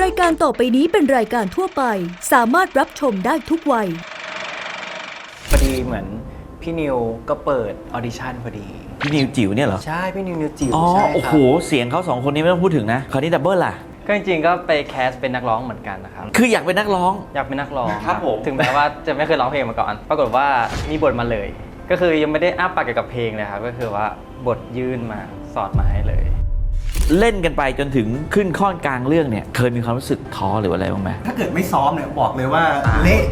รายการต่อไปนี้เป็นรายการทั่วไป สามารถรับชมได้ทุกวัย พอดีเหมือนพี่นิวก็เปิดออดิชั่นพอดี พี่นิวจิ๋วเนี่ยเหรอ ใช่พี่นิวนิวจิ๋วอ๋อ ใช่โอ้ครัโหเสียงเขาสองคนนี้ไม่ต้องพูดถึงนะคราวนี้ดับเบิลล่ะ ก็จริงๆก็ไปแคสเป็นนักร้องเหมือนกันนะครับ คืออยากเป็นนักร้อง อยากเป็นนักร้องครับผม ถึงแม้ว่าจะไม่เคยร้องเพลงมาก่อน ปรากฏว่ามีบทมาเลย ก็คือยังไม่ได้อ้าปากเกี่ยวกับเพลงเลยครับ ก็คือว่าบทยื่นมาสอดมาให้เลย เล่นกันไปจนถึงขึ้นข้อนกลางเรื่องเนี่ย เคยมีความรู้สึกท้อหรืออะไรบ้างไหมถ้าเกิดไม่ซ้อมเนี่ยบอกเลยว่าเละ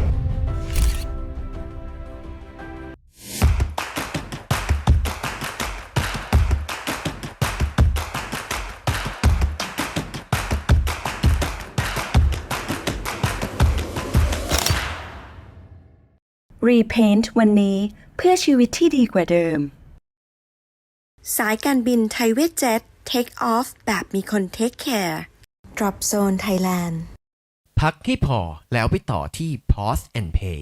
Repaint วันนี้เพื่อชีวิตที่ดีกว่าเดิม สายการบินไทยเวทเจ็ต Take off แบบมีคน Take care Drop Zone Thailand พักให้พอแล้วไปต่อที่ Pause and Pay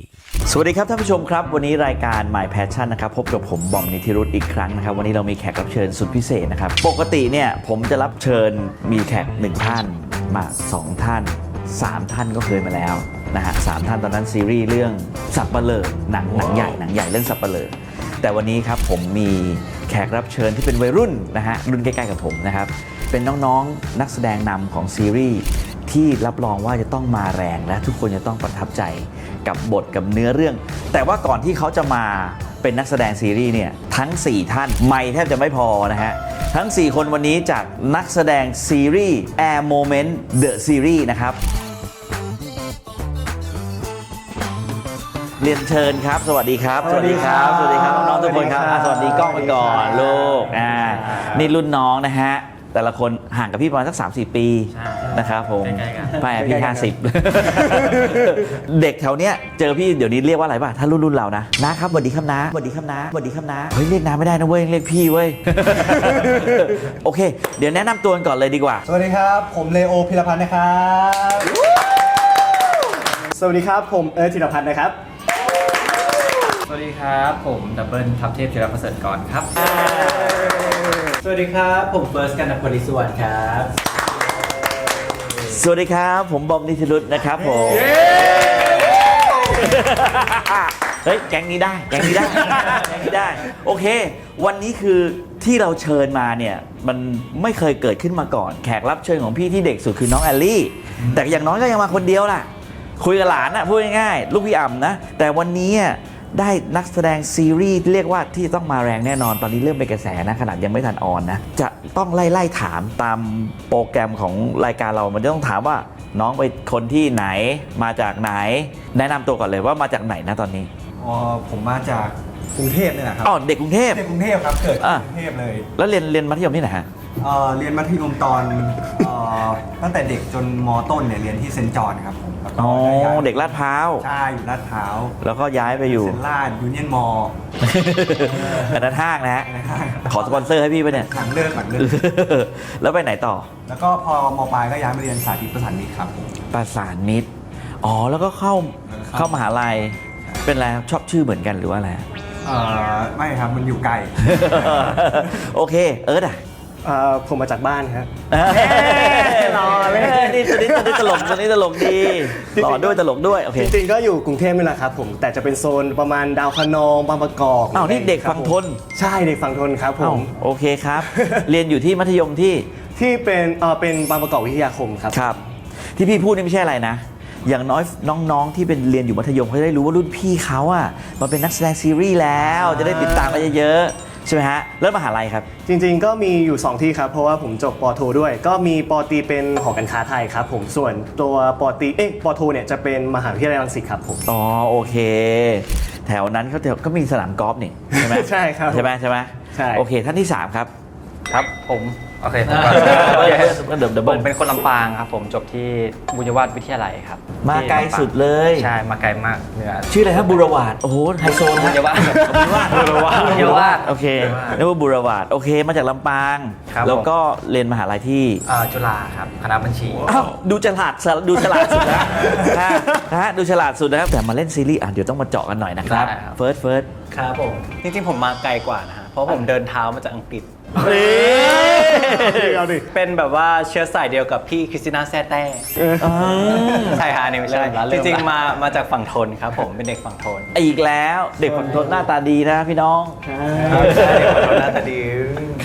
สวัสดีครับท่านผู้ชมครับ วันนี้รายการ My Passion นะครับพบกับผมบอมนิธิรุตอีกครั้งนะครับ วันนี้เรามีแขกรับเชิญสุดพิเศษนะครับ ปกติเนี่ยผมจะรับเชิญมีแขกหนึ่งท่านมาสองท่าน3ท่านก็เคยมาแล้วนะฮะสามท่านตอนนั้นซีรีส์เรื่องสับเปลอหนังหนังใหญ่หนังใหญ่เรื่องสับเปลอแต่วันนี้ครับผมมี แขกรับเชิญที่เป็นวัยรุ่นนะฮะรุ่นใกล้ๆกับผมนะครับ เป็นน้องๆนักแสดงนำของซีรีส์ที่รับรองว่าจะต้องมาแรงและทุกคนจะต้องประทับใจกับบทกับเนื้อเรื่อง แต่ว่าก่อนที่เขาจะมาเป็นนักแสดงซีรีส์เนี่ยทั้ง 4 ท่านไม่แทบจะไม่พอนะฮะทั้ง 4 คนวันนี้จากนักแสดงซีรีส์ Air Moment The Series นะครับ เรียนเชิญครับ สวัสดีครับ สวัสดีครับ สวัสดีครับน้องๆทุกคนครับอะสวัสดีกล้องไปก่อนลูกอ่านี่รุ่นน้องนะฮะ แต่ละคนห่างกับพี่ประมาณสัก 3-4 ปีนะครับผมใกล้ๆกันไปอะพี่ 50 เด็กแถวเนี้ยเจอพี่เดี๋ยวนี้เรียกว่าอะไรป่ะ ถ้ารุ่นรุ่นเรานะนะครับสวัสดีครับนะสวัสดีครับนะสวัสดีครับนะเฮ้ยเรียกนาไม่ได้นะเว้ยเรียกพี่เว้ย โอเค เดี๋ยวแนะนำตัวกันก่อนเลยดีกว่า สวัสดีครับ ผมเลโอพิรพันธ์นะครับ สวัสดีครับ ผมเอิร์ธธีรพันธ์นะครับ สวัสดีครับ ผมดับเบิลทัพเทพธีรประเสริฐก่อนครับ สวัสดีครับ ผมเฟิร์สกันนพลิสวัสดิ์ครับ สวัสดีครับ ผมบอมนิติรุตนะครับผมเฮ้ยแก๊งนี้ได้แก๊งนี้ได้แก๊งนี้ได้ โอเค วันนี้คือที่เราเชิญมาเนี่ย มันไม่เคยเกิดขึ้นมาก่อน แขกรับเชิญของพี่ที่เด็กสุดคือน้องแอลลี่ แต่อย่างน้อยก็ยังมาคนเดียวล่ะ คุยกับหลานอะพูดง่ายๆลูกพี่อ่ำนะ แต่วันนี้อะ ได้นักแสดงซีรีส์ที่เรียกว่าที่ต้องมาแรงแน่นอนตอนนี้เริ่มเป็นกระแสนะขนาดยังไม่ทันออนนะ จะต้องไล่ไล่ถามตามโปรแกรมของรายการเรามันจะต้องถามว่าน้องไปนคนที่ไหนมาจากไหน แนะนำตัวก่อนเลยว่ามาจากไหนนะตอนนี้อ๋อผมมาจากกรุงเทพเนี่ยนะครับอ๋อเด็กกรุงเทพ เด็กกรุงเทพครับเกิดอะที่กรุงเทพเลยแล้วเรียนเรียนมัธยมที่ไหนฮะเอ่อเรียนมัธยมตอนเอ่อตั้งแต่เด็กจนมต้นเนี่ยเรียนที่เซนต์จอห์นครับผม แล้วก็อ๋อได้ย้ายเด็กลาดพร้าว ใช่อยู่ลาดพร้าวแล้วก็ย้ายไปอยู่ เซน ลาดยูเนียนมอลอันนั้นห้างนะฮะห้างขอสปอนเซอร์ให้พี่ไปะเนี่ย หลังเลิกหลังเลิก แล้วไปไหนต่อ แล้วก็พอมปลายก็ย้ายมาเรียนสาธิตประสานมิตรครับผมประสานมิตร อ๋อ แล้วก็เข้าเข้าเข้ามหาลัย เป็นอะไรครับชอบชื่อเหมือนกันหรือว่าอะไร เอ่อ ไม่ครับมันอยู่ไกล โอเค เอิร์ธอะเอ่อผมมาจากบ้านครับรอเลยนี่ตัวนี้ตัวนี้ตลกตัวนี้ตลกดีหล่อด้วยตลกด้วยโอเคจริงๆก็อยู่กรุงเทพนี่แหละครับผมแต่จะเป็นโซนประมาณดาวคะนองบางประกอบอ้าวนี่เด็กฝั่งทน ใช่เด็กฝั่งทนครับผอ้าวม โอเคครับ เรียนอยู่ที่มัธยมที่ที่เป็นเอ่อเป็นบางประกอบวิทยาคมครับ ครับ ที่พี่พูดนี่ไม่ใช่อะไรนะ อย่างน้อยน้องๆที่เป็นเรียนอยู่มัธยมเขาจะได้รู้ว่ารุ่นพี่เขาอะมาเป็นนักแสดงซีรีส์แล้ว จะได้ติดตามกันเยอะๆ ใช่ไหมฮะแล้วมหาลัยครับ จริงๆ ก็มีอยู่ 2 ที่ครับ เพราะว่าผมจบปอโทด้วย ก็มีปอตรีเป็นหอการค้าไทยครับผมส่วนตัวปอตรีเอ๊ะปอโทเนี่ยจะเป็นมหาวิทยาลัยรังสิตครับผม อ๋อโอเค แถวนั้นเขาจะก็มีสนามกอล์ฟนี่ใช่ไหม ใช่ครับ ใช่ไหมใช่ไหมใช่ โอเคท่านที่ 3 ครับ ครับผม โอเคผมก่อนก็เดิมเดิมผมเป็นคนลำปางครับ ผมจบที่บุญยวาฒวิทยาลัยครับมาที่ไกลำปงสุดเลย ใช่มาไกลมากเหนือชื่ออะไรครับบุรวาดโอ้โหไฮโซนะบุญยวาฒบุรวาดบุรวาทบุรวาทโอเคเรียกว่าบุรวาดโอเค มาจากลำปาง ครับ แล้วก็เรียนมหาลัยที่เอ่อจุฬาครับคณะบัญชี อ้าวดูฉลาดสดูฉลาดสุดนะฮะนะฮะดูฉลาดสุดนะครับแต่มาเล่นซีรีส์อะเดี๋ยวต้องมาเจาะกันหน่อยนะครับได้ครับ เฟิร์สเฟิร์ส ครับผม จริงๆ ผมมาไกลกว่านะฮะ เพราะผมเดินเท้ามาจากอังกฤษ นี่เอาดิ เป็นแบบว่าเชื้อสายเดียวกับพี่คริสติน่าแซ่แต้ใช่ฮะอันนี่ไม่ใช่จริงๆ มา มาจากฝั่งทนครับผม เป็นเด็กฝั่งทนอีกแล้วเด็กฝั่งทนหน้าตาดีนะพี่น้องใช่เด็กฝั่งทนหน้าตาดี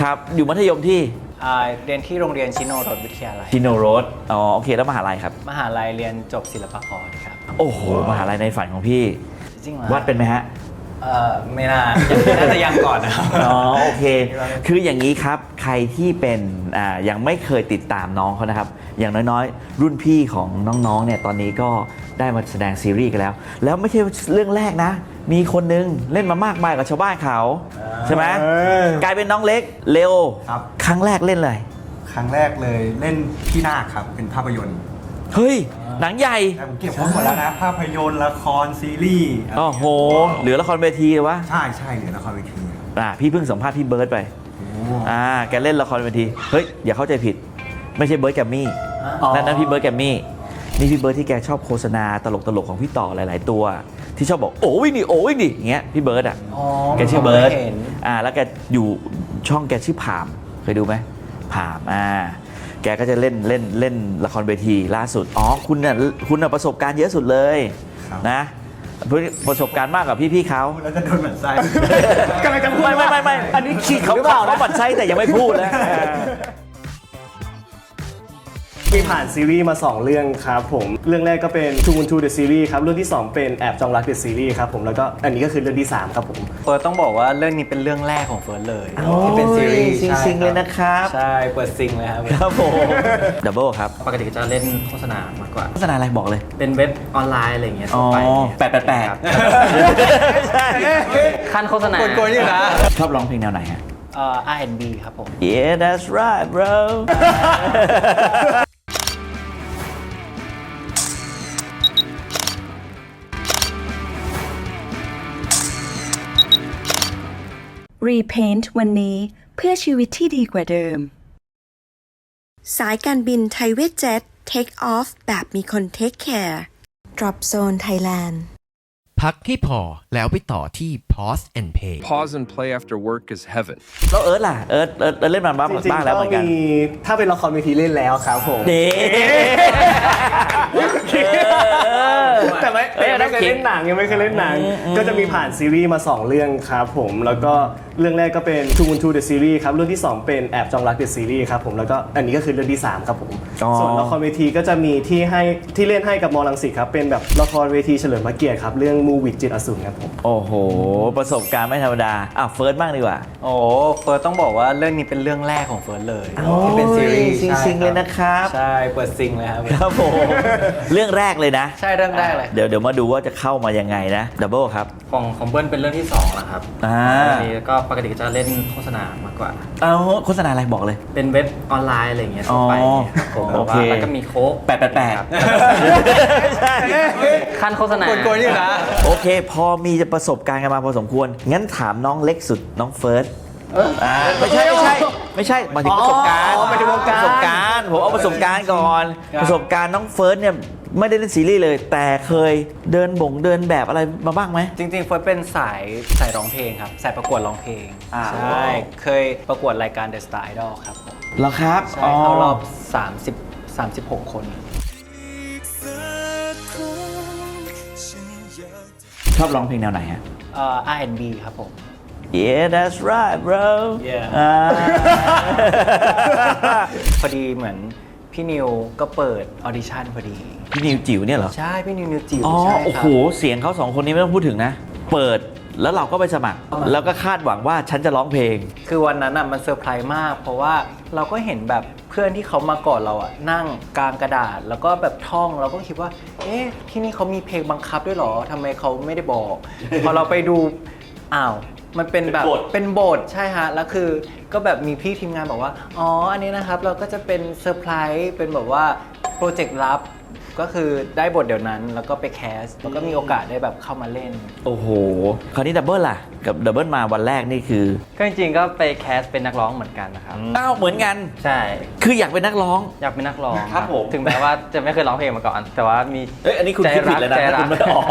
ครับอยู่มัธยมที่อ่าเรียนที่โรงเรียนชิโนโรดวิทยาลัยพิโนโรสอ๋อโอเคแล้วมหาลัยครับ มหาลัยเรียนจบศิลปากรครับ โอ้โหมหาลัยในฝันของพี่ จริงเหรอวาดเป็นไหมฮะ เอ่อไม่น่ายังน่าจะยังก่อนนะครับ อ๋อโอเค คืออย่างนี้ครับใครที่เป็นอ่ายังไม่เคยติดตามน้องเขานะครับ อย่างน้อยๆ รุ่นพี่ของน้องๆเนี่ยตอนนี้ก็ได้มาแสดงซีรีส์กันแล้ว แล้วไม่ใช่เรื่องแรกนะ มีคนนึงเล่นมามากมายกับชาวบ้านเขา ใช่ไหมเออ กลายเป็นน้องเล็กเร็วครับ ครั้งแรกเล่นเลย ครั้งแรกเลยเล่นพี่นาคครับเป็นภาพยนตร์ เฮ้ย หนังใหญ่ แต่ผมเก็บไว้หมดแล้วนะ ภาพยนตร์ละครซีรีส์โอ้โห เหลือละครเวทีเลยวะใช่ใช่เหลือละครเวทีครับอ่าพี่เพิ่งสัมภาษณ์พี่เบิร์ดไปโอ้อ่าแกเล่นละครเวที เฮ้ย อย่าเข้าใจผิด ไม่ใช่เบิร์ดแกมมี่นั่นนั่นพี่เบิร์ดแกมมี่นี่พี่เบิร์ดที่แกชอบโฆษณาตลกตลกๆของพี่ต่อหลาย ๆ ตัว ที่ชอบบอกโอ้ยนี่โอ้ยนี่อย่างเงี้ยพี่เบิร์ดอะอ๋อแกชื่อเบิร์ดผมเห็นอ่าแล้วแกอยู่ช่องแกชื่อผามเคยดูไหมผามอ่า แกก็จะเล่นเล่นเล่นละครเวทีล่าสุด อ๋อ คุณน่ะคุณน่ะประสบการณ์เยอะสุดเลยครับนะประสบการณ์มากกว่าพี่ๆเขาพูดแล้วจะโดนเหมือนไส้กำลังจะพูดไม่ไม่ไม่ไม่อันนี้ขีดเขาหรือเปล่าเขาบัดใช้แต่ยังไม่พูดนะ มีผ่านซีรีส์มา 2 เรื่องครับผมเรื่องแรกก็เป็น Two Moon Two the Series ครับเรื่องที่ 2 เป็นแอบจองรัก the Series ครับผมแล้วก็อันนี้ก็คือเรื่องที่ 3 ครับผม เฟิร์สต้องบอกว่าเรื่องนี้เป็นเรื่องแรกของเฟิร์สเลยที่เป็นซีรีส์ซิงใช่ซิงๆเลยนะครับใช่เปิดซิงเลยครับครับผมดับเบิลครับปกติก็จะเล่นโฆษณามากกว่าโฆษณาอะไรบอกเลย เป็นเว็บออนไลน์อะไรอย่างเงี้ยทั่วไปแปดแปดแปดครับใช่ขั้นโฆษณาโกนๆอยู่นะชอบร้องเพลงแนวไหนฮะเอ่อ R&B ครับผม Yeah that's right bro Repaint วันนี้เพื่อชีวิตที่ดีกว่าเดิม สายการบินไทยเวทเจ็ต Take Off แบบมีคนเทคแคร์ Drop Zone Thailand พักให้พอแล้วไปต่อที่ pause and play Pause and play after work is heaven. แล้วเอิร์ธล่ะ เอิร์ธเอิร์ธเอิร์ธเล่นมาบ้างจริงบ้างๆแล้วก็เหมือนกัน มีถ้าเป็นละครเวทีเล่นแล้วครับผม เด้ แต่ไม่เอ้ยแต่ยังไม่เคยคิดเล่นหนังยังไม่เคยเล่นหนัง ก็จะมีผ่านซีรีส์มา 2 เรื่องครับผมแล้วก็เรื่องแรกก็เป็น Two Moon Two the Series ครับเรื่องที่ 2 เป็นแอบจองรัก the Series ครับผมแล้วก็อันนี้ก็คือเรื่องที่ 3 ครับผมอ๋อส่วนละครเวทีก็จะมีที่ให้ที่เล่นให้กับมอลังสิตครับเป็นแบบละครเวทีเฉลิมพระเกียรติครับเรื่องมูวิดจิตอสูรครับผมโอ้โห ประสบการณ์ไม่ธรรมดาอะเฟิร์สบ้างดีกว่า โอ้เฟิร์สต้องบอกว่าเรื่องนี้เป็นเรื่องแรกของเฟิร์สเลยที่เป็นซีรีส์ซิงซิงๆเลยนะครับ ใช่เปิดซิงเลยครับครับผมเรื่องแรกเลยนะ ใช่เรื่องแรกเลย เดี๋ยวเดี๋ยวมาดูว่าจะเข้ามายังไงนะดับเบิลครับ ของของเบิ้ลเป็นเรื่องที่2แล้วครับอ่า อันนี้ก็ปกติก็จะเล่นโฆษณามากกว่า เอาโฆษณาอะไรบอกเลย เป็นเว็บออนไลน์อะไรอย่างเงี้ยทั่วไปอ๋อครับผมโอเค แล้วก็มีโค้กแปดแปดแปดครับใช่ขั้นโฆษณาโกนๆอยู่นะ โอเค พอมีจะประสบการณ์กันมาพอสมควร งั้นถามน้องเล็กสุดน้องเฟิร์สอ่าไม่ใช่ไม่ใช่ ไม่ใช่หมายถึงประสบการณ์อ๋อหมายถึงประสบการณ์ ประสบการณ์ผมเอาประสบการณ์ก่อน ประสบการณ์น้องเฟิร์สเนี่ย ไม่ได้เล่นซีรีส์เลย แต่เคยเดินบ่งเดินแบบอะไรมาบ้างไหม จริงๆเฟิร์สเป็นสายสายร้องเพลงครับ สายประกวดร้องเพลงอ่า ใช่เคยประกวดรายการ The Star Idol ครับผมเหรอครับใช่เข้ารอบ 30 36 คน ชอบร้องเพลงแนวไหนฮะ เอ่อ R&B ครับผม Yeah that's right bro Yeah อ่า พอดีเหมือนพี่นิวก็เปิดออดิชั่นพอดี พี่นิวจิ๋วเนี่ยเหรอ ใช่พี่นิวนิวจิ๋วอ๋อ ใช่โอ้ครัโหเสียงเขาสองคนนี้ไม่ต้องพูดถึงนะ เปิดแล้วเราก็ไปสมัคร แล้วก็คาดหวังว่าฉันจะร้องเพลง คือวันนั้นอะมันเซอร์ไพรส์มาก เพราะว่าเราก็เห็นแบบเพื่อนที่เขามาก่อนเราอะนั่งกลางกระดาษ แล้วก็แบบท่องเราก็คิดว่า เอ๊ะที่นี่เขามีเพลงบังคับด้วยเหรอทำไมเขาไม่ได้บอก พอเราไปดูอ้าวมันเป็นแบบเป็นบท เป็นบทใช่ฮะแล้วคือก็แบบมีพี่ทีมงานบอกว่าอ๋ออันนี้นะครับเราก็จะเป็นเซอร์ไพรส์เป็นแบบว่าโปรเจกต์ลับ ก็คือได้บทเดี๋ยวนั้น แล้วก็ไปแคสแล้วก็มีโอกาสได้แบบเข้ามาเล่น โอ้โห คราวนี้ดับเบิลล่ะ กับดับเบิลมาวันแรกนี่คือก็จริงๆก็ไปแคสเป็นนักร้องเหมือนกันนะครับ อ้าวเหมือนกัน ใช่ คืออยากเป็นนักร้อง อยากเป็นนักร้องครับผม ถึงแม้ว่าจะไม่เคยร้องเพลงมาก่อน แต่ว่ามีเอ้ยอันนี้คุณใจคิดผิรัดเลยนะใจรัคุณไม่อ๋อ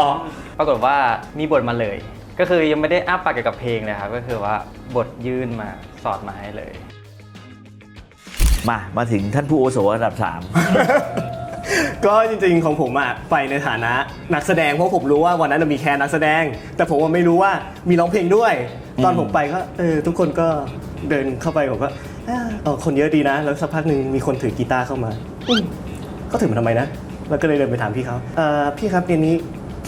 ปรากฏว่ามีบทมาเลย ก็คือยังไม่ได้อ้าปากเกี่ยวกับเพลงเลยครับ ก็คือว่าบทยื่นมาสอดมาให้เลย มา มาถึงท่านผู้อาวุโสอันดับ ก็จริงๆของผมอะไปในฐานะนักแสดงเพราะผมรู้ว่าวันนั้นนะมีแค่นักแสดง แต่ผมว่าไม่รู้ว่ามีร้องเพลงด้วย ตอนผมไปก็เออทุกคนก็เดินเข้าไปผมก็เออเออคนเยอะดีนะ แล้วสักพักหนึ่งมีคนถือกีตาร์เข้ามาอืมก็ถือมาทำไมนะแล้วก็เลยเดินไปถามพี่เขาเอ่อพี่ครับเรียนนี้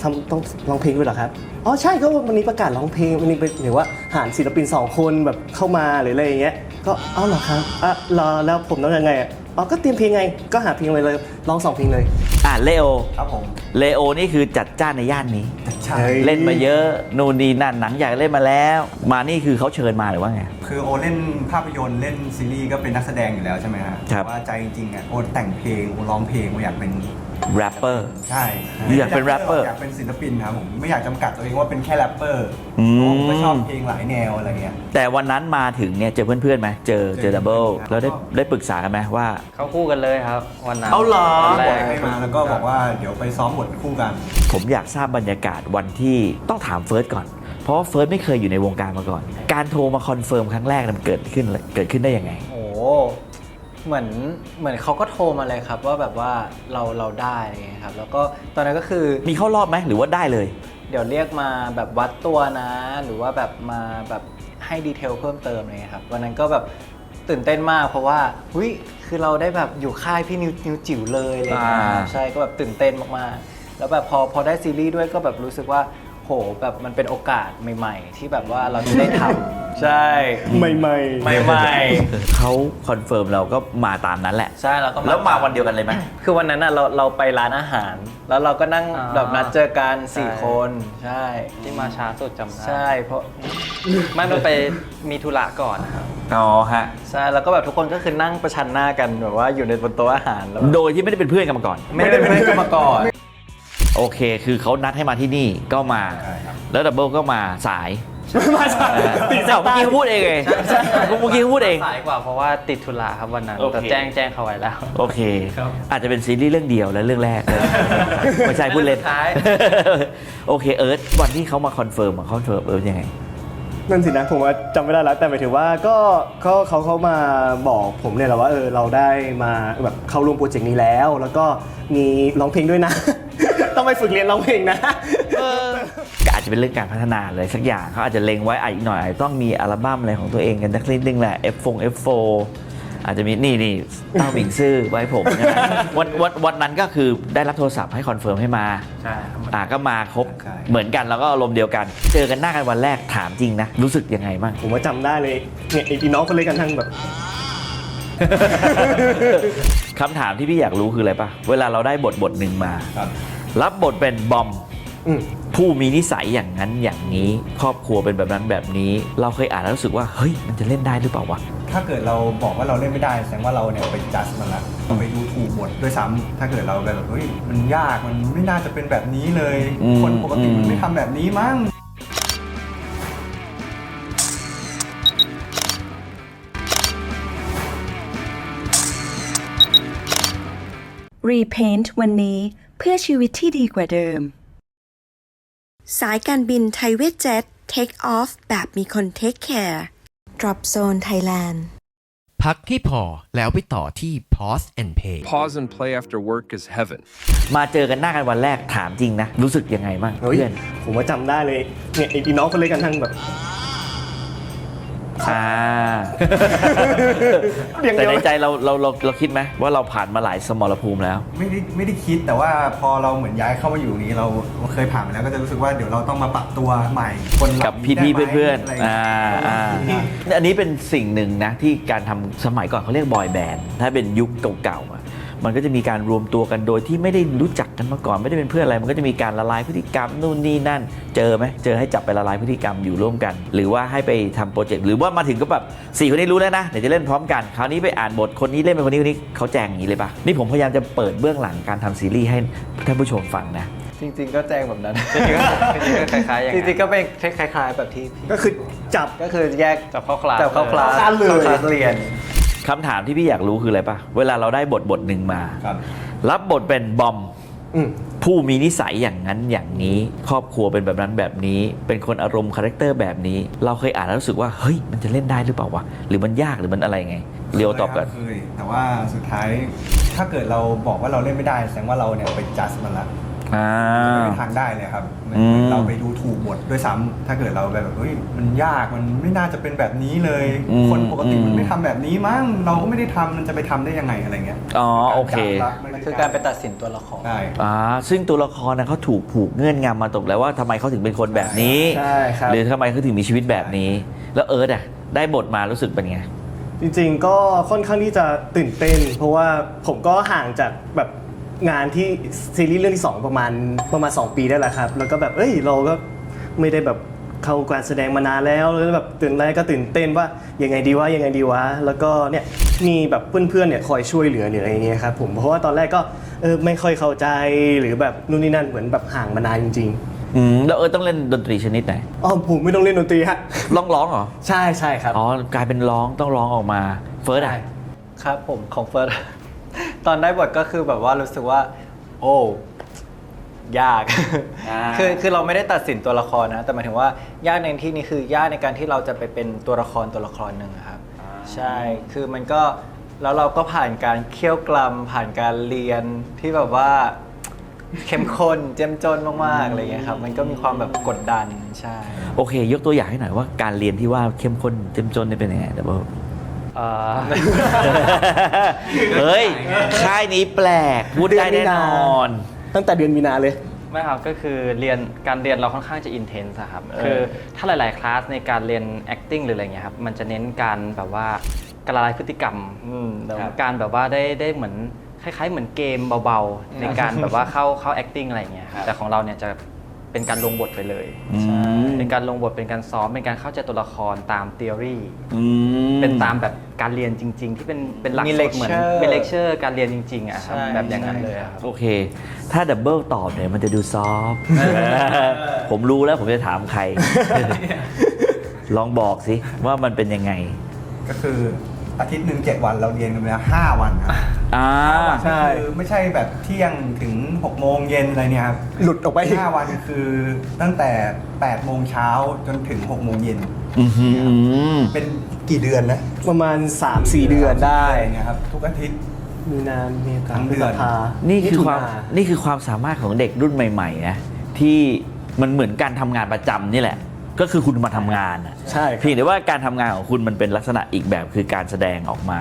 ทำต้องร้องเพลงด้วยเหรอครับอ๋อใช่ก็วันนี้ประกาศร้องเพลงวันนี้เป็นหรือว่าหารศิลปินสองคนแบบเข้ามาหรืออะไรอย่างเงี้ยก็อ๋อเหรอครับอะรอแล้วผมต้องยังไงอะ อ๋อก็เตรียมเพลงไง ก็หาเพลงไปเลยร้องสองเพลงเลย3อ่าเลโอครับผมเลโอนี่คือจัดจ้านในย่านนี้ ใช่เฮ้ยเล่นมาเยอะนู่นนี่นั่นหนังใหญ่เล่นมาแล้ว มานี่คือเขาเชิญมาหรือว่าไง คือโอเล่นภาพยนตร์เล่นซีรีส์ก็เป็นนักแสดงอยู่แล้วใช่ไหมฮะครับ แต่ว่าใจจริงๆอะโอแต่งเพลงโอร้องเพลงโออยากเป็น แรปเปอร์ ใช่อยากเป็นแรปเปอร์อยากเป็นศิลปินครับผมไม่อยากจำกัดตัวเองว่าเป็นแค่แรปเปอร์อืมเพราะผมก็ชอบเพลงหลายแนวอะไรเงี้ย แต่วันนั้นมาถึงเนี่ยเจอเพื่อนๆไหมเจอเจอดับเบิลครับ แล้วได้ได้ปรึกษากันไหมว่า เขาคู่กันเลยครับ วันนั้นเอาเหรอ วันแรบอกกให้มาแล้วก็บอกว่าเดี๋ยวไปซ้อมบทคู่กัน ผมอยากทราบบรรยากาศวันที่ต้องถามเฟิร์สก่อน เพราะว่าเฟิร์สไม่เคยอยู่ในวงการมาก่อน การโทรมาคอนเฟิร์มครั้งแรกเนี่ยมันเกิดขึ้นเกิดขึ้นได้ยังไง โอ้โห เหมือนเหมือนเขาก็โทรมาเลยครับว่าแบบว่าเราเราได้อะไรเงี้ยครับแล้วก็ตอนนั้นก็คือ มีเข้ารอบไหมหรือว่าได้เลย เดี๋ยวเรียกมาแบบวัดตัวนะ หรือว่าแบบมาแบบให้ดีเทลเพิ่มเติมอะไรเงี้ยครับวันนั้นก็แบบตื่นเต้นมากเพราะว่าหุยคือเราได้แบบอยู่ค่ายพี่นิวนิวจิ๋วเลยอะไรเลยอ่า ใช่ก็แบบตื่นเต้นมากๆแล้วแบบพอพอได้ซีรีส์ด้วยก็แบบรู้สึกว่า โหแบบมันเป็นโอกาสใหม่ ๆ ที่แบบว่าเราจะได้ทำ ใช่ไม่ไม่ใหม่เขาคอนเฟิร์มเราก็มาตามนั้นแหละ ๆ ใช่แล้วก็แล้วมาวันเดียวกันเลยไหม คือวันนั้นอะเราเราไปร้านอาหาร แล้วเราก็นั่งอ่า แบบนัดเจอกันสี่ใช่คน ใช่ ที่มาช้าสุดจำได้ใช่เพราะ ไม่มันไปมีธุระก่อนนะครับ อ๋อฮะ ใช่แล้วก็แบบทุกคนก็คือนั่งประชันหน้ากันแบบว่าอยู่ในบนโต๊ะอาหารแล้วแบบโดยที่ไม่ได้เป็นเพื่อนกันมาก่อน ไม่ได้เป็นเพื่อนกันมาก่อน โอเค คือเขานัดให้มาที่นี่ก็มาใช่ครับแล้วดับเบิลก็มาสายมาสายเออติดแต่เมื่อกี้เขาพูดเองไงเมื่อกี้เขาพูดเองสายกว่าเพราะว่าติดธุระครับวันนั้นโอเคแต่แจ้งแจ้งเขาไว้แล้ว โอเค อาจจะเป็นซีรีส์เรื่องเดียวและเรื่องแรกเลยไม่ใช่พูดเล่นสุดท้ายโอเคเอิร์ธวันที่เขามาคอนเฟิร์มอะเขาคอนเฟิร์มเอิร์ธยังไงนั่นสินะผมว่าจำไม่ได้แล้วแต่หมายถึงว่าก็เขาเขาเขามาบอกผมเนี่ยแหละว่าเออเราได้มาแบบเข้าร่วมโปรเจกต์นี้แล้ว แล้วก็มีร้องเพลงด้วยนะ ต้องไปฝึกเรียนร้องเพลงนะก็อาจจะเป็นเรื่องการพัฒนาเลยสักอย่างเขาอาจจะเล็งไว้อะอีกหน่อยอาจจะต้องมีอัลบั้มอะไรของตัวเองกันสักนิดนึงแหละ F ฟง F4 อาจจะมีนี่นี่เต้าหมิงซื่อไว้ผมใช่ไหมวันวันวันนั้นก็คือได้รับโทรศัพท์ให้คอนเฟิร์มให้มาใช่ครับ อ่าก็มาครบใช่ เหมือนกันแล้วก็อารมณ์เดียวกัน เจอกันหน้ากันวันแรกถามจริงนะ รู้สึกยังไงบ้าง ผมว่าจำได้เลยเนี่ยไอ้น้องคนเล็กกันทั้งแบบ คำถามที่พี่อยากรู้คืออะไรปะเวลาเราได้บทบทหนึ่งมา ครับรับบทเป็นบอม อืมผู้มีนิสัยอย่างนั้นอย่างนี้ ครอบครัวเป็นแบบนั้นแบบนี้ เราเคยอ่านแล้วรู้สึกว่าเฮ้ยมันจะเล่นได้หรือเปล่าวะ ถ้าเกิดเราบอกว่าเราเล่นไม่ได้แสดงว่าเราเนี่ยไปจัดมันละเราไปดูถูกบทด้วยซ้ำถ้าเกิดเราแบบเฮ้ยมันยากมันไม่น่าจะเป็นแบบนี้เลย อืมคนปกติอืมมันไม่ทำแบบนี้มั้ง Repaint วันนี้เพื่อชีวิตที่ดีกว่าเดิม สายการบินไทยเวทเจ็ต Take off แบบมีคนเทคแคร์ Drop Zone Thailand พักให้พอแล้วไปต่อที่ pause and play Pause and play after work is heaven. มาเจอกันหน้ากันวันแรกถามจริงนะ รู้สึกยังไงบ้างเฮ้ยเพื่อน ผมว่าจำได้เลย เนี่ยไอ้น้องคนเล็กกันทั้งแบบอ่า อย่างเดีแต่ยว ในใจเราเราเราเราคิดไหมว่าเราผ่านมาหลายสมรภูมิแล้ว ไม่ได้ไม่ได้คิดแต่ว่าพอเราเหมือนย้ายเข้ามาอยู่นี้เราเคยผ่านมาแล้วก็จะรู้สึกว่าเดี๋ยวเราต้องมาปรับตัวใหม่คนเหล่ากับนี้พี่ๆได้ไหมเพื่อนอะไรๆอ่าอ่าอันนี้เป็นสิ่งหนึ่งนะที่การทำสมัยก่อนเขาเรียกบอยแบนด์ถ้าเป็นยุคเก่าๆอะ มันก็จะมีการรวมตัวกันโดยที่ไม่ได้รู้จักกันมาก่อน ไม่ได้เป็นเพื่อนอะไร มันก็จะมีการละลายพฤติกรรมนู่นนี่นั่น เจอไหมเจอให้จับไปละลายพฤติกรรมอยู่ร่วมกัน หรือว่าให้ไปทำโปรเจกต์หรือว่ามาถึงก็แบบสี่คนนี้รู้แล้วนะเดี๋ยวจะเล่นพร้อมกันคราวนี้ไปอ่านบทคนนี้เล่นเป็นคนนี้คนนี้เขาแจงอย่างนี้เลยปะนี่ผมพยายามจะเปิดเบื้องหลังการทำซีรีส์ให้ท่านผู้ชมฟังนะจริง ๆ ก็แจ้งแบบนั้นจริงๆก็จริงๆก็คล้ายๆอย่างจนั้นริงๆก็เป็นคล้าย ๆ แบบที่พี่ก็คือจับก็คือแยกจับเข้าคลาสจับเข้าคลาสเข้าคลาสเลยข้คลาสเรียน คำถามที่พี่อยากรู้คืออะไรปะเวลาเราได้บทบทหนึ่งมา ครับ รับบทเป็นบอม อืม ผู้มีนิสัยอย่างนั้นอย่างนี้ ครอบครัวเป็นแบบนั้นแบบนี้ เป็นคนอารมณ์คาแรคเตอร์แบบนี้ เราเคยอ่านแล้วรู้สึกว่าเฮ้ยมันจะเล่นได้หรือเปล่าวะหรือมันยากหรือมันอะไรไง เรียวตอบก่อนเคยแต่ว่าสุดท้ายถ้าเกิดเราบอกว่าเราเล่นไม่ได้ แสดงว่าเราเนี่ยไปจัดมันละ อ่าไม่มีทางได้เลยครับเหมือนอืมเราไปดูถูกบทด้วยซ้ำถ้าเกิดเราแบบเฮ้ยมันยากมันไม่น่าจะเป็นแบบนี้เลย อืมคนปกติอืมมันไม่ทำแบบนี้มั้งเราก็ไม่ได้ทำมันจะไปทำได้ยังไงอะไรเงี้ยอ๋อโอเค มันคือการไปตัดสินตัวละคร ใช่ อ่าซึ่งตัวละครนะเขาถูกผูกเงื่อนงำมาตกแล้วว่าทำไมเขาถึงเป็นคนแบบนี้ ใช่ครับ หรือทำไมเขาถึงมีชีวิตแบบนี้ แล้วเอิร์ธอะได้บทมารู้สึกเป็นไง จริงๆก็ค่อนข้างที่จะตื่นเต้น เพราะว่าผมก็ห่างจากแบบ งานที่ซีรีส์เรื่องที่2ประมาณประมาณ 2 ปีได้แหละครับ แล้วก็แบบเอ้ยเราก็ไม่ได้แบบเข้าการแสดงมานานแล้วแล้วแบบตื่นแรกก็ตื่นเต้นว่ายังไงดีวะยังไงดีวะแล้วก็เนี่ยมีแบบเพื่อนๆเนี่ยคอยช่วยเหลือหรืออะไรอย่างเงี้ยครับผมเพราะว่าตอนแรกก็เออไม่ค่อยเข้าใจหรือแบบนู่นนี่นั่นเหมือนแบบห่างมานานจริง อืมแล้วเอิร์ธต้องเล่นดนตรีชนิดไหนๆอ๋อผมไม่ต้องเล่นดนตรีฮะร้องร้องเหรอ ใช่ใช่ครับ อ๋อ กลายเป็นร้องต้องร้องออกมา เฟิร์สอะครับผมของเฟิร์ส ตอนได้บทก็คือแบบว่ารู้สึกว่า โอ้ยาก อ่า คือคือเราไม่ได้ตัดสินตัวละครนะ แต่หมายถึงว่ายากในที่นี้คือยากในการที่เราจะไปเป็นตัวละครตัวละครหนึ่งอะครับใช่ คือมันก็แล้วเราก็ผ่านการเคี่ยวกลัมผ่านการเรียนที่แบบว่า เข้มข้นเจ้มจนมากๆอะไรเงี้ยครับ มันก็มีความแบบกดดันใช่ โอเค ยกตัวอย่างให้หน่อยว่าการเรียนที่ว่าเข้มข้นเจ้มจนนี่เป็นยังไงเดี๋ยวบ อกเอ่อเฮ้ย ค่ายนี้แปลก พูดได้แน่นอน ตั้งแต่เดือนมีนาเลย ไม่ครับ ก็คือเรียนการเรียนเราค่อนข้างจะอินเทนส์ครับ คือถ้าหลาย ๆ คลาสในการเรียน acting หรืออะไรเงี้ยครับ มันจะเน้นการแบบว่าการละลายพฤติกรรมอืมแล้วการแบบว่าได้ได้เหมือนคล้าย ๆ เหมือนเกมเบา ๆ ในการแบบว่าเข้าเข้า acting อะไรเงี้ยครับแต่ของเราเนี่ยจะ เป็นการลงบทไปเลย อืมเป็นการลงบทเป็นการซ้อมเป็นการเข้าใจตัวละครตาม theory อืม เป็นตามแบบการเรียนจริง ๆ ที่เป็นเป็นหลักมีสูตรเหมือน lecture เป็นเลคเชอร์การเรียนจริงๆอะครับใช่แบบอย่างนั้นเลยอะครับโอเค ถ้าดับเบิลตอบเนี่ยมันจะดูซอฟต์ผมรู้แล้วผมจะถามใคร ลองบอกสิว่ามันเป็นยังไง ก็คืออาทิตย์หนึ่งเจ็ดวันเราเรียนกันไปแล้วห้าวันครับ อ่า ใช่ คือไม่ใช่แบบเที่ยงถึง6กโมงเย็นอะไรเนี่ยครับหลุดออกไปห้าวันคือตั้งแต่8ปดโมงเช้าจนถึง6กโมงเย็นอือหือ เป็นกี่เดือนนะประมาณ 3-4 เดือนได้เนี่ยครับทุกอาทิตย์ มีนานมีทั้งเดือน พฤษภานี่คือความถุนี่คือความสามารถของเด็กรุ่นใหม่ ๆ นะ ที่มันเหมือนการทำงานประจำนี่แหละ ก็คือคุณมาทำงานอะใช่ครับเพียงแต่ว่าการทำงานของคุณมันเป็นลักษณะอีกแบบคือการแสดงออกมา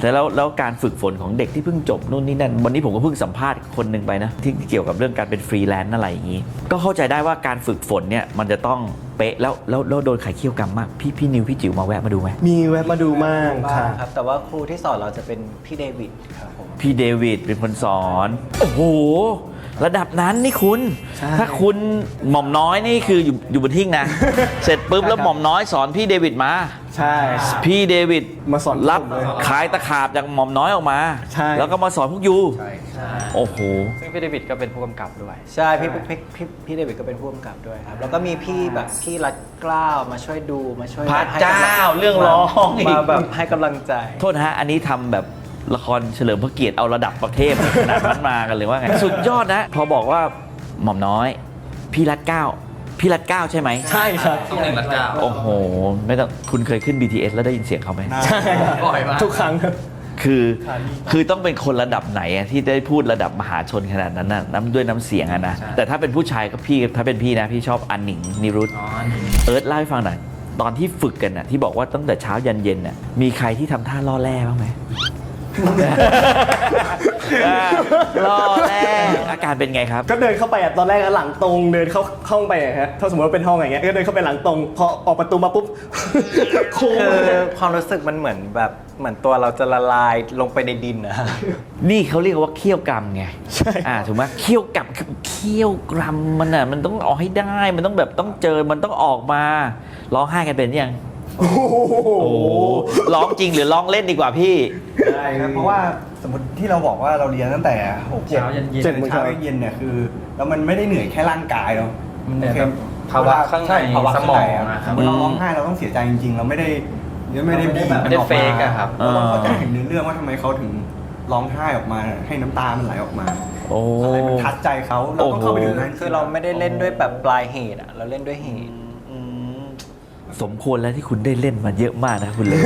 แต่แล้วแล้วการฝึกฝนของเด็กที่เพิ่งจบนู่นนี่นั่นวันนี้ผมก็เพิ่งสัมภาษณ์คนหนึ่งไปนะที่เกี่ยวกับเรื่องการเป็นฟรีแลนซ์อะไรอย่างนี้ ก็เข้าใจได้ว่าการฝึกฝนเนี่ยมันจะต้องเป๊ะแล้วแล้วแล้วโดนไข่เคี่ยวกรรมมากพี่พี่นิวพี่จิ๋วมาแวะมาดูไหมมีแวะมาดูมากบ้าค่ะ งครับแต่ว่าครูที่สอนเราจะเป็นพี่เดวิดครับผม พี่เดวิดเป็นคนสอน โอ้โห ระดับนั้นนี่คุณ ใช่ ถ้าคุณหม่อมน้อยนี่คืออยู่อยู่บนทิ้งนะ เสร็จปุ๊บแล้วหม่อมน้อยสอนพี่เดวิดมา ใช่ พี่เดวิดมาสอนรับผมเลยขายตะขาบจากหม่อมน้อยออกมา ใช่ แล้วก็มาสอนพวกยูโอ้โห ซึ่งพี่เดวิดก็เป็นผู้กำกับด้วย ใช่พี่พี่พี่พี่เดวิดก็เป็นผู้กำกับด้วยครับ แล้วก็มีพี่แบบพี่รัดเกล้าวมาช่วยดูมาช่วยพระให้เจ้ากำลัเรื่องร้องอีก มาแบบให้กำลังใจ โทษนะฮะ อันนี้ทำแบบ ละครเฉลิมพระเกียรติเอาระดับประเทศขนาดนั้นมากันเลยว่าไง สุดยอดนะ พอบอกว่าหม่อมน้อย พี่รัดเก้าพี่รัดเก้าใช่ไหมใช่ครับโอ้โห ไม่ต้องคุณเคยขึ้น BTS แล้วได้ยินเสียงเขาไหม ใช่ครับทุกครั้งครับ คือคือต้องเป็นคนระดับไหนอะที่ได้พูดระดับมหาชนขนาดนั้นนะน้ำด้วยน้ำเสียงอะนะ แต่ถ้าเป็นผู้ชายก็พี่ถ้าเป็นพี่นะ พี่ชอบอันหนิงนิรุตเอิร์ธเล่าให้ฟังหน่อยตอนที่ฝึกกันน่ะที่บอกว่าตั้งแต่เช้ายันเย็นน่ะมีใครที่ทำท่าล่อแร่บ้างไหม ล่อแร่อาการเป็นไงครับ ก็เดินเข้าไปอะตอนแรกอะหลังตรงเดินเข้าห้องไปอะฮะถ้าสมมติว่าเป็นห้องอย่างเงี้ยก็เดินเข้าไปหลังตรงพอออกประตูมาปุ๊บ โค้งคือความรู้สึกมันเหมือนแบบเหมือนตัวเราจะละลายลงไปในดินนะ นี่เขาเรียกว่าเคี่ยวกรรมไงใช่อ่าถูกไหมเคี่ยวกรรมคือเคี่ยวกรรมมันอะมันต้องออกให้ได้มันต้องแบบต้องเจอมันต้องออกมาร้องไห้กันเป็นยัง โอ้โหโอ้โหร้องจริงหรือร้องเล่นดีกว่าพี่ใช่ครับเพราะว่าสมมติที่เราบอกว่าเราเรียนตั้งแต่หกเจ็ดเช้ายันเย็นเจ็ดโมงเช้าเย็นเนี่ยคือแล้วมันไม่ได้เหนื่อยแค่ร่างกายเนาะมันเหนื่อยโคแบบภาวะข้างในช่ภาวะข้างในอะสมองอะครับสมมติเราร้องไห้เราต้องเสียใจจริงๆ เราไม่ได้ไม่ได้บีบไม่ได้นออกเฟกอะครับ เราต้องเข้าใจถึงเนื้อเรื่องว่าทำไมเขาถึงร้องไห้ออกมาให้น้ำตามันไหลออกมาโอ้ อะไรมันทัดใจเขาเราต้องเข้าไปถึงโอ้โหนั้น คือเราไม่ได้เล่นด้วยแบบปลายเหตุอะเราเล่นด้วยเหตุ สมควรแล้วที่คุณได้เล่นมาเยอะมากนะคุณเลย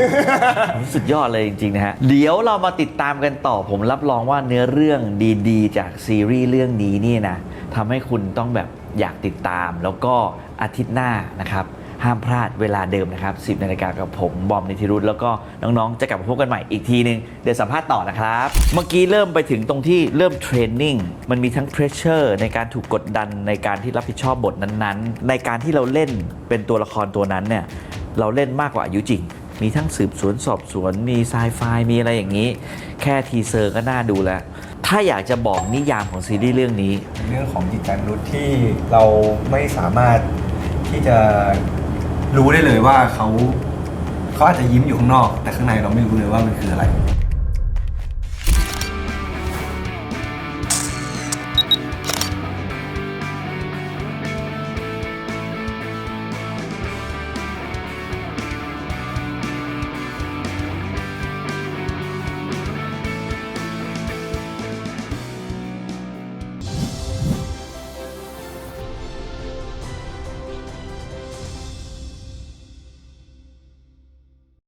สุดยอดเลยจริงๆนะฮะ เดี๋ยวเรามาติดตามกันต่อ ผมรับรองว่าเนื้อเรื่องดีๆ จากซีรีส์เรื่องนี้นี่นะทำให้คุณต้องแบบอยากติดตาม แล้วก็อาทิตย์หน้านะครับ ห้ามพลาดเวลาเดิมนะครับ 10 นาฬิกากับผมบอมนิติรุธแล้วก็น้องๆ จะกลับมาพบกันใหม่อีกทีหนึง เดี๋ยวสัมภาษณ์ต่อนะครับ เมื่อกี้เริ่มไปถึงตรงที่เริ่มเทรนนิ่งมันมีทั้งเพรสเชอร์ในการถูกกดดันในการที่รับผิดชอบบทนั้นๆ ในการที่เราเล่นเป็นตัวละครตัวนั้นเนี่ยเราเล่นมากกว่าอายุจริงมีทั้งสืบสวนสอบสวน มีไซไฟมีอะไรอย่างนี้ แค่ทีเซอร์ก็น่าดูแล้ว ถ้าอยากจะบอกนิยามของซีรีส์เรื่องนี้เป็นเรื่องของจิตใจมนุษย์ที่เราไม่สามารถที่จะ รู้ได้เลยว่าเขาเขาอาจจะยิ้มอยู่ข้างนอก แต่ข้างในเราไม่รู้เลยว่ามันคืออะไร